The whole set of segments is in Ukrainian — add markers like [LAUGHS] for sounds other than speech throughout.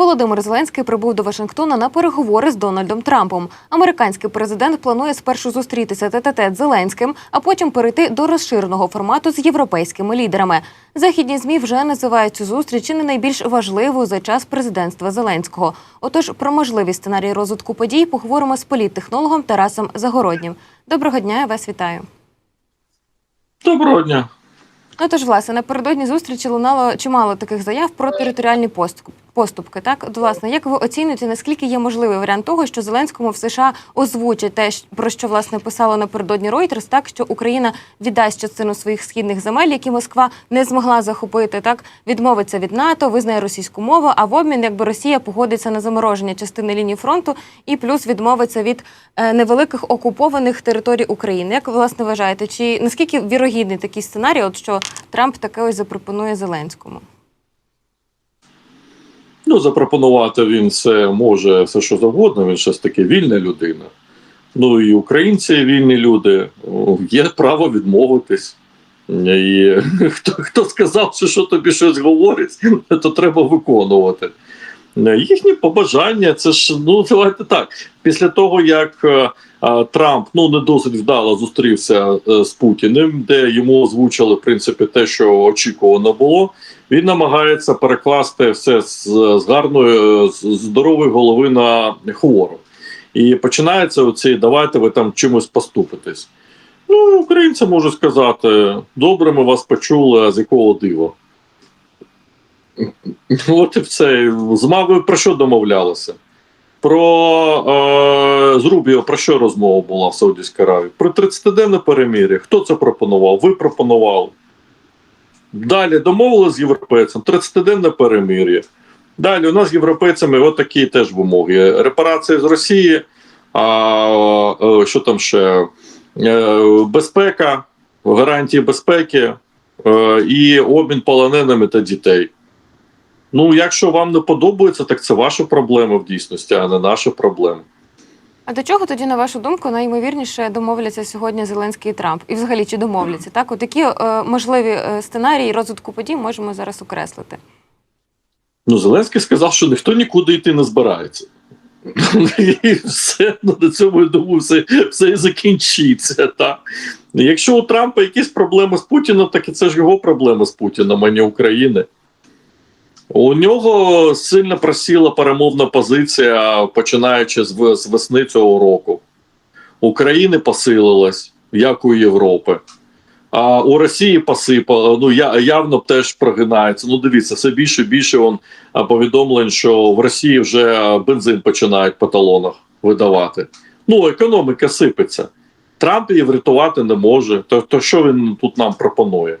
Володимир Зеленський прибув до Вашингтона на переговори з Дональдом Трампом. Американський президент планує спершу зустрітися тет-а-тет з Зеленським, а потім перейти до розширеного формату з європейськими лідерами. Західні змі вже називають цю зустріч чи не найбільш важливою за час президентства Зеленського. Отож, про можливі сценарії розвитку подій поговоримо з політтехнологом Тарасом Загороднім. Доброго дня, я вас вітаю. Доброго дня. Ну тож, власне, напередодні зустрічі лунало чимало таких заяв про територіальні поступ- поступки. Так, власне, як ви оцінюєте, наскільки є можливий варіант того, що Зеленському в США озвучать те, про що власне писало напередодні Reuters, так що Україна віддасть частину своїх східних земель, які Москва не змогла захопити, так відмовиться від НАТО, визнає російську мову, а в обмін, якби Росія погодиться на замороження частини лінії фронту і плюс відмовиться від е, невеликих окупованих територій України. Як ви власне вважаєте, чи наскільки вірогідний такий сценарій, от що Трамп таке ось запропонує Зеленському? Ну, запропонувати він все може все, що завгодно. Він щось таки вільна людина. Ну і українці вільні люди. Є право відмовитись. І [LAUGHS] хто, хто сказав, що тобі щось говорить, [LAUGHS] то треба виконувати. Їхні побажання, це ж ну давайте так. Після того, як е, е, Трамп ну не досить вдало зустрівся е, з Путіним, де йому озвучили в принципі те, що очікувано було. Він намагається перекласти все з, з гарної, з здорової голови на хвору. І починається оці давайте ви там чимось поступитесь. Ну, українці можуть сказати: добре, ми вас почули, а з якого дива. От і все. З Мавою про що домовлялися? Про е, з Рубіо про що розмова була в Саудівській Аравії? Про 30-денне перемір'я. Хто це пропонував? Ви пропонували. Далі домовилися з європейцем 30-денне перемир'я. Далі у нас з європейцями от такі теж вимоги. Репарації з Росії, а, е, що там ще? Е, Безпека, гарантії безпеки е, і обмін полоненими та дітей. Ну, якщо вам не подобається, так це ваша проблема в дійсності, а не наша проблема. А до чого тоді, на вашу думку, найімовірніше домовляться сьогодні Зеленський і Трамп? І взагалі чи домовляться? Так, от які е, можливі е, сценарії розвитку подій можемо зараз окреслити? Ну, Зеленський сказав, що ніхто нікуди йти не збирається. [LAUGHS] І все ну, на цьому я думаю, все, все і закінчиться. Так? Якщо у Трампа якісь проблеми з Путіним, так і це ж його проблеми з Путіним, а не України. У нього сильно просіла перемовна позиція, починаючи з, весни цього року. України посилилась, як у Європи. А у Росії посипало, ну я явно теж прогинається. Ну, дивіться, все більше і більше он повідомлень, що в Росії вже бензин починають по талонах видавати. Ну, економіка сипеться. Трамп її врятувати не може. То, то що він тут нам пропонує?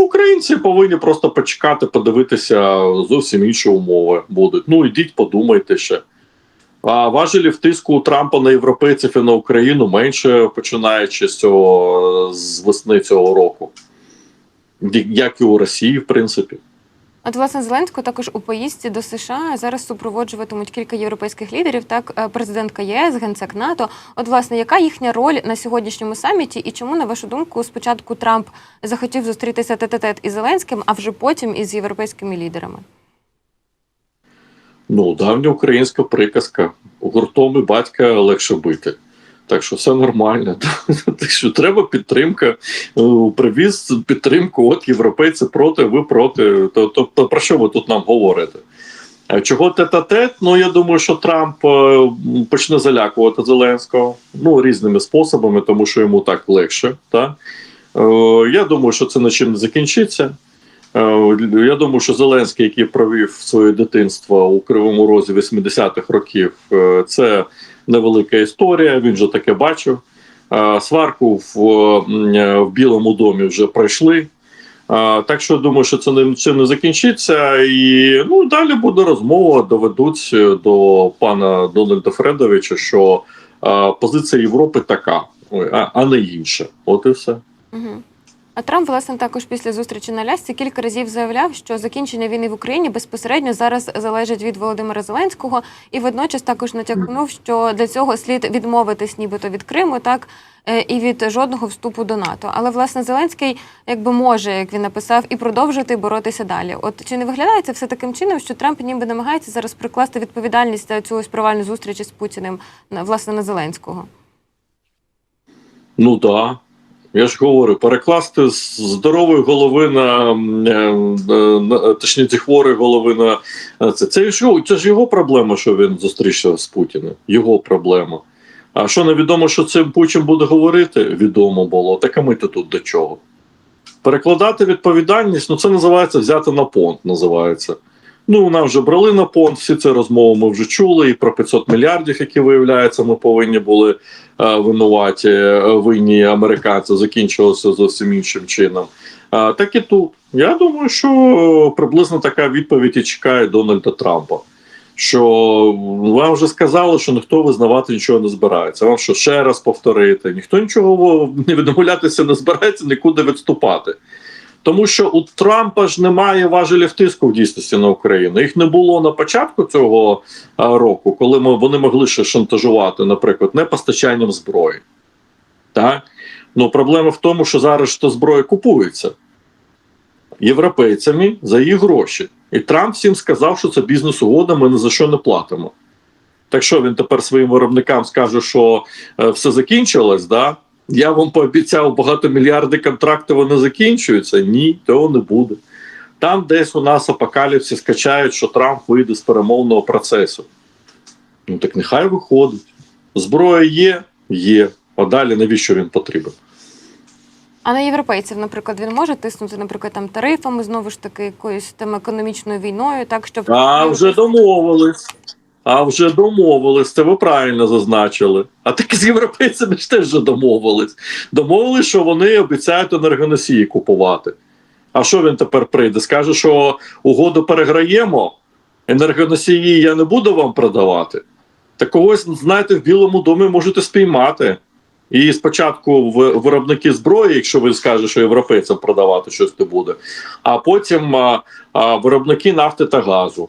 Українці повинні просто почекати, подивитися зовсім інші умови будуть. Ну, ідіть, подумайте ще. А важелів тиску Трампа на європейців і на Україну менше починаючи з цього з весни цього року, як і у Росії, в принципі. От, власне, Зеленського також у поїздці до США зараз супроводжуватимуть кілька європейських лідерів, так е, президентка ЄС, генсек НАТО. От, власне, яка їхня роль на сьогоднішньому саміті, і чому, на вашу думку, спочатку Трамп захотів зустрітися тет-а-тет із Зеленським, а вже потім із європейськими лідерами? Ну, давня українська приказка. Гуртом і батька легше бити. Так що все нормально. [LAUGHS] Так що треба підтримка. Е, Привіз підтримку. От європейці проти, ви проти. То- Тобто, про що ви тут нам говорите? Чого тет-а-тет? Ну я думаю, що Трамп е, почне залякувати Зеленського ну різними способами, тому що йому так легше. Так? Е, Я думаю, що це нічим не закінчиться. Е, Я думаю, що Зеленський, який провів своє дитинство у Кривому Розі 80-х років, е, це невелика історія. Він вже таке бачив. Е, Сварку в, в Білому домі вже пройшли. Так що я думаю, що це нічим не закінчиться. І ну далі буде розмова. Доведуть до пана Дональда Фредовича, що позиція Європи така, а, а не інша. От і все. Угу. А Трамп, власне, також після зустрічі на Лясці кілька разів заявляв, що закінчення війни в Україні безпосередньо зараз залежить від Володимира Зеленського, і водночас також натякнув, що для цього слід відмовитись, нібито від Криму, так е, і від жодного вступу до НАТО. Але власне Зеленський якби може, як він написав, і продовжити боротися далі. От чи не виглядає це все таким чином, що Трамп ніби намагається зараз прикласти відповідальність за цю ось провальну зустріч із Путіним власне на Зеленського? Ну так. Да. Я ж говорю, перекласти здорової голови на, е, на точніше хворої голови на це. Це ж, це ж його проблема, що він зустрічався з Путіним. Його проблема. А що невідомо, що цим Путін буде говорити, відомо було. Так а ми то тут до чого? Перекладати відповідальність, ну це називається взяти на понт. Називається. Ну, нам вже брали на понт, всі ці розмови ми вже чули, і про 500 мільярдів, які виявляється, ми повинні були е, винуваті, е, винні американці, закінчилося зовсім іншим чином. А, так і тут. Я думаю, що приблизно така відповідь і чекає Дональда Трампа. Що вам вже сказали, що ніхто визнавати нічого не збирається. Вам що ще раз повторити? Ніхто нічого не відмовлятися не збирається, нікуди відступати. Тому що у Трампа ж немає важелів тиску в дійсності на Україну. Їх не було на початку цього року, коли ми, вони могли ще шантажувати, наприклад, не постачанням зброї. Так? Ну, проблема в тому, що зараз та зброя купується європейцями за їх гроші. І Трамп всім сказав, що це бізнес-угода, ми ні за що не платимо. Так що він тепер своїм виробникам скаже, що е, все закінчилось, да? Я вам пообіцяв багатомільярди контракти, вони закінчуються. Ні, того не буде. Там десь у нас апокаліпсі скачають, що Трамп вийде з перемовного процесу. Ну так нехай виходить. Зброя є, є. А далі навіщо він потрібен? А на європейців, наприклад, він може тиснути, наприклад, там тарифами, знову ж таки, якоюсь там економічною війною, так щоб А вже домовились. А вже домовились, це ви правильно зазначили. А так з європейцями ж теж вже домовились. Домовились, що вони обіцяють енергоносії купувати. А що він тепер прийде? Скаже, що угоду переграємо, енергоносії я не буду вам продавати. Та когось, знаєте, в Білому домі можете спіймати. І спочатку виробники зброї, якщо ви скажете, що європейцям продавати щось не буде, а потім а, а, виробники нафти та газу.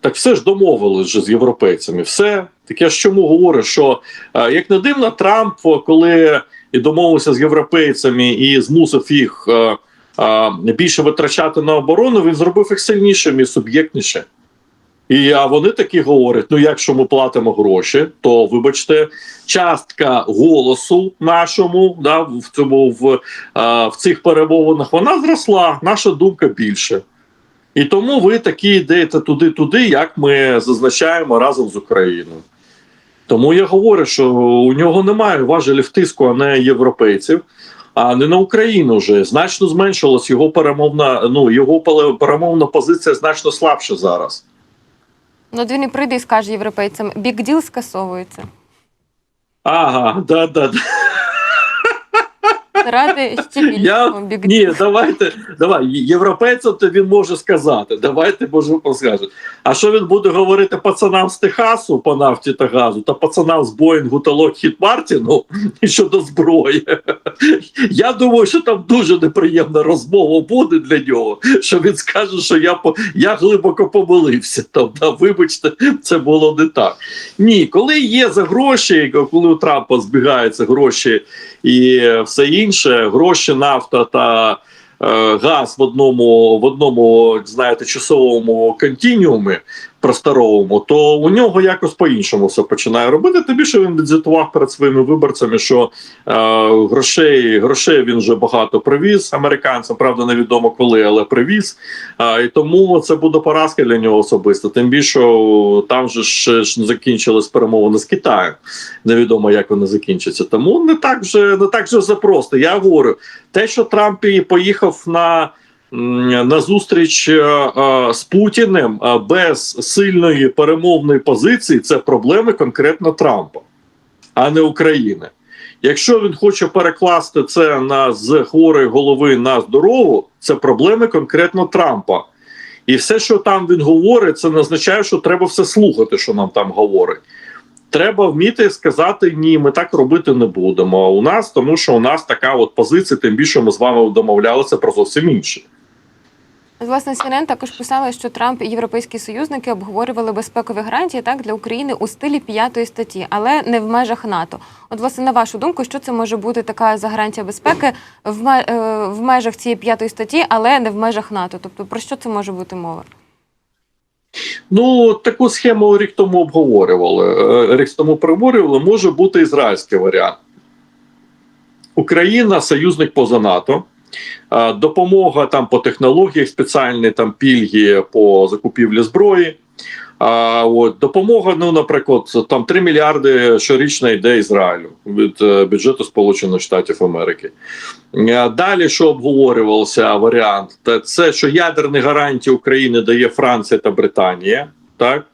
Так все ж домовились вже з європейцями. Все. Так я ж чому говорю, що е, як не дивно, Трамп, коли і домовився з європейцями і змусив їх е, е, більше витрачати на оборону, він зробив їх сильнішими і суб'єктніше. І а вони такі говорять: ну, якщо ми платимо гроші, то вибачте, частка голосу нашому да, в цьому в, е, в цих перемовинах вона зросла. Наша думка більше. І тому ви такі йдете туди-туди, як ми зазначаємо разом з Україною. Тому я говорю, що у нього немає важелів тиску, а не європейців, а не на Україну вже значно зменшилась його перемовна. Ну його перемовна позиція значно слабша зараз. Ну, от він і прийде і скаже європейцям, бікділ скасовується. Ага, да, да, да. Ради ще Я більшого ні, давайте, давай європейцям, то він може сказати. Давайте може скаже. А що він буде говорити пацанам з Техасу по нафті та газу, та пацанам з Боїнгу та Локхід Мартіну щодо зброї? Я думаю, що там дуже неприємна розмова буде для нього. Що він скаже, що я я глибоко помилився. Там да, вибачте, це було не так. Ні, коли є за гроші, коли у Трампа збігаються гроші і все інше, гроші, нафта та е, газ в одному, в одному, знаєте, часовому континіумі просторовому, то у нього якось по-іншому все починає робити. Тим більше він відзвітував перед своїми виборцями, що е, грошей, грошей він вже багато привіз американцям. Правда, невідомо коли, але привіз. Е, і тому це буде поразка для нього особисто. Тим більше там же ж, ж закінчились перемовини з Китаєм. Невідомо, як вони закінчаться. Тому не так вже не так же все просто. Я говорю, те, що Трамп і поїхав на. На зустріч е, е, з Путіним е, без сильної перемовної позиції це проблеми конкретно Трампа, а не України. Якщо він хоче перекласти це на з хворої голови на здорову, це проблеми конкретно Трампа. І все, що там він говорить, це не означає, що треба все слухати, що нам там говорить. Треба вміти сказати ні, ми так робити не будемо. А у нас, тому що у нас така от позиція, тим більше ми з вами домовлялися про зовсім інше. Власне, CNN також писали, що Трамп і європейські союзники обговорювали безпекові гарантії так для України у стилі п'ятої статті, але не в межах НАТО. От, власне, на вашу думку, що це може бути така за гарантія безпеки в, е, в межах цієї п'ятої статті, але не в межах НАТО? Тобто про що це може бути мова? Ну, таку схему рік тому обговорювали. Е, Рік тому проговорювали, може бути ізраїльський варіант. Україна союзник поза НАТО. Допомога там по технологіях, спеціальні там пільги по закупівлі зброї. А от допомога, ну, наприклад, там 3 мільярди щорічно йде Ізраїлю від е, бюджету Сполучених Штатів Америки. Е, Далі, що обговорювався варіант, це що ядерні гарантії України дає Франція та Британія. Так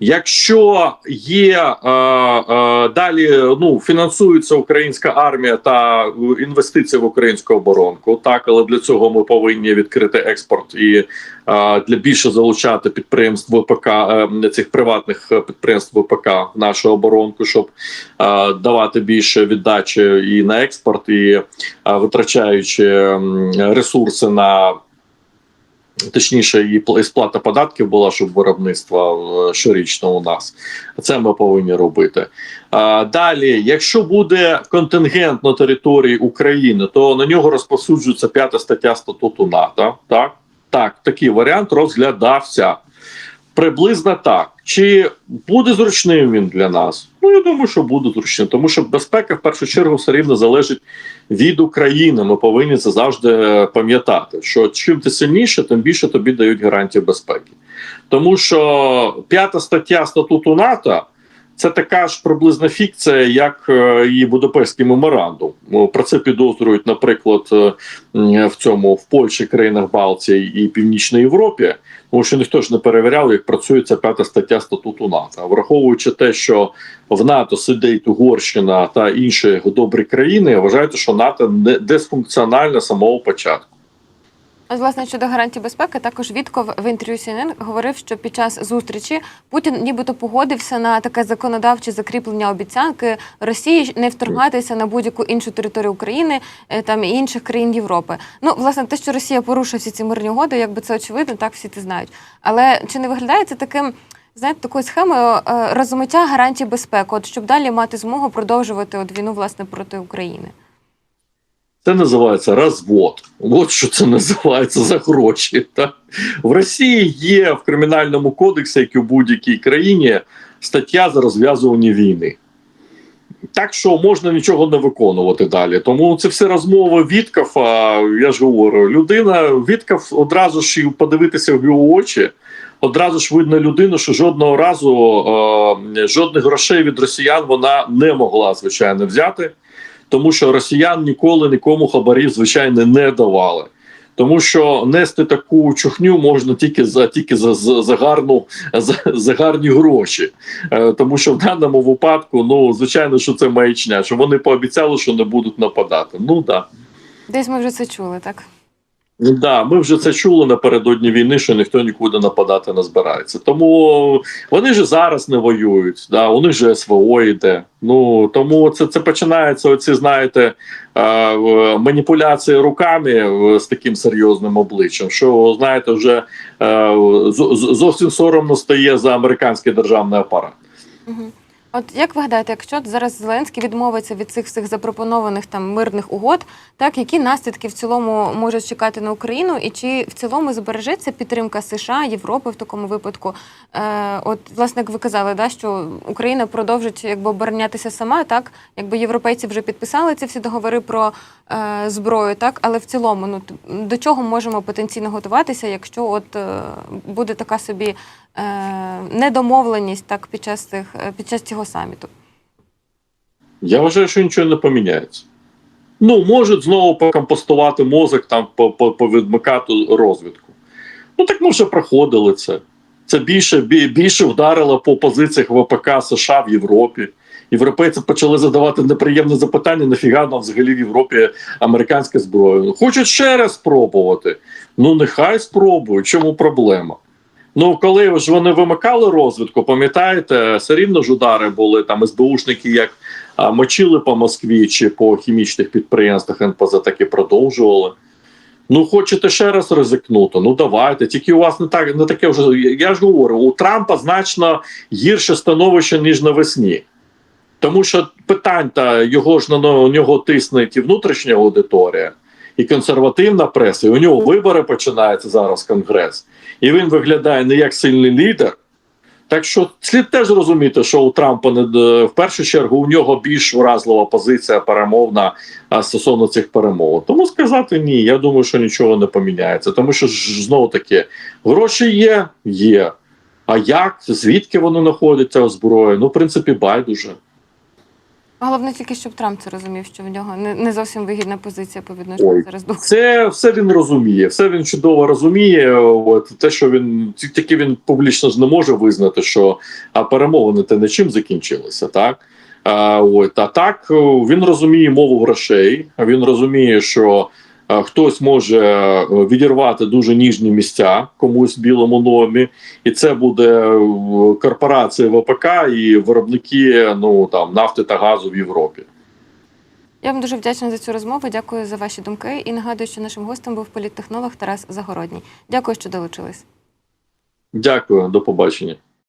якщо є е, е, далі, ну фінансується українська армія та інвестиції в українську оборонку, так але для цього ми повинні відкрити експорт і е, для більше залучати підприємств ВПК е, цих приватних підприємств ВПК в нашу оборонку, щоб е, давати більше віддачі і на експорт, і е, витрачаючи ресурси на точніше, і пл- і сплата податків була, щоб виробництво е, щорічно у нас. Це ми повинні робити. Далі, якщо буде контингент на території України, то на нього розпосуджується п'ята стаття статуту НАТО. Так, так, такий варіант розглядався. Приблизно так. Чи буде зручним він для нас? Ну, я думаю, що буде зручним, тому що безпека в першу чергу все рівно залежить від України. Ми повинні це завжди пам'ятати. Що чим ти сильніше, тим більше тобі дають гарантії безпеки. Тому що п'ята стаття статуту НАТО це така ж приблизна фікція, як е, і Будапештський меморандум. Про це підозрюють, наприклад, е, в цьому в Польщі, країнах Балтії і Північній Європі. Тому що ніхто ж не перевіряв, як працює ця п'ята стаття статуту НАТО. Враховуючи те, що в НАТО сидить Угорщина та інші добрі країни, вважаєте, що НАТО не дисфункціональне самого початку. От, власне, щодо гарантій безпеки, також Вітков в інтерв'ю CNN говорив, що під час зустрічі Путін нібито погодився на таке законодавче закріплення обіцянки Росії не вторгатися на будь-яку іншу територію України е, там і інших країн Європи. Ну, власне, те, що Росія порушує всі ці мирні угоди, якби це очевидно, так всі це знають. Але чи не виглядає це таким? Знаєте, такою схемою е, розмиття гарантій безпеки, от щоб далі мати змогу продовжувати от війну власне проти України. Це називається розвод. От що це називається за гроші. Так? В Росії є в кримінальному кодексі, як і в будь-якій країні, стаття за розв'язування війни. Так що можна нічого не виконувати далі. Тому це все розмови Віткафа. Я ж говорю, людина Віткаф одразу ж і подивитися в його очі. Одразу ж видно людину, що жодного разу е, жодних грошей від росіян вона не могла звичайно взяти тому що росіян ніколи нікому хабарів, звичайно, не давали. Тому що нести таку чухню можна тільки за тільки за, за, за гарну за, за гарні гроші. Е, тому що в даному випадку, ну звичайно, що це маячня, що вони пообіцяли, що не будуть нападати. Ну. Да. Десь ми вже це чули, так? Ну да, ми вже це чули напередодні війни, що ніхто нікуди нападати не збирається. Тому вони ж зараз не воюють. Да, у них же СВО йде. Ну тому це це починається. Оці знаєте е, маніпуляції руками з таким серйозним обличчям. Що знаєте, вже е, зовсім соромно стає за американський державний апарат. От як ви гадаєте, якщо зараз Зеленський відмовиться від цих всіх запропонованих там мирних угод, так які наслідки в цілому можуть чекати на Україну, і чи в цілому збережеться підтримка США, Європи в такому випадку? Е, От, власне, як ви казали, да, що Україна продовжить якби оборонятися сама, так? Якби європейці вже підписали ці всі договори про е, зброю, так? Але в цілому, ну до чого можемо потенційно готуватися, якщо от е, буде така собі недомовленість так під час цих під час цього саміту? Я вважаю, що нічого не поміняється. Ну, можуть знову покомпостувати мозок, там повідмикати розвідку. Ну так ми вже проходили це. Це більше більше вдарило по позиціях ВПК США в Європі. Європейці почали задавати неприємне запитання: нафіга нам взагалі в Європі американська зброя. Хочуть ще раз спробувати. Ну нехай спробують. Чому проблема? Ну, коли ж вони вимикали розвідку, пам'ятаєте, все рівно ж удари були там СБУшники, як а, мочили по Москві чи по хімічних підприємствах НПЗ, так і продовжували. Ну, хочете ще раз ризикнути? Ну давайте. Тільки у вас не так не таке вже. Я ж говорю, у Трампа значно гірше становище, ніж навесні. Тому що питань та його ж на нього тисне і внутрішня аудиторія, і консервативна преса, і у нього вибори починаються зараз конгрес. І він виглядає не як сильний лідер. Так що слід теж розуміти, що у Трампа не в першу чергу у нього більш вразлива позиція перемовна стосовно цих перемов. Тому сказати ні, я думаю, що нічого не поміняється. Тому що знову таки гроші є, є. А як, звідки вони знаходяться озброєння? Ну, в принципі, байдуже. Головне тільки, щоб Трамп це розумів, що в нього не, не зовсім вигідна позиція по відношенню зараз до Це все він розуміє, все він чудово розуміє. От те, що він ті- тільки він публічно ж не може визнати, що а перемовини те не чим закінчилися, так. А, от, а так він розуміє мову грошей. Він розуміє, що хтось може е, відірвати дуже ніжні місця комусь в білому домі, і це буде е, корпорація ВПК і виробники ну там нафти та газу в Європі. Я вам дуже вдячна за цю розмову. Дякую за ваші думки. І нагадую, що нашим гостем був політтехнолог Тарас Загородній. Дякую, що долучились. Дякую, до побачення.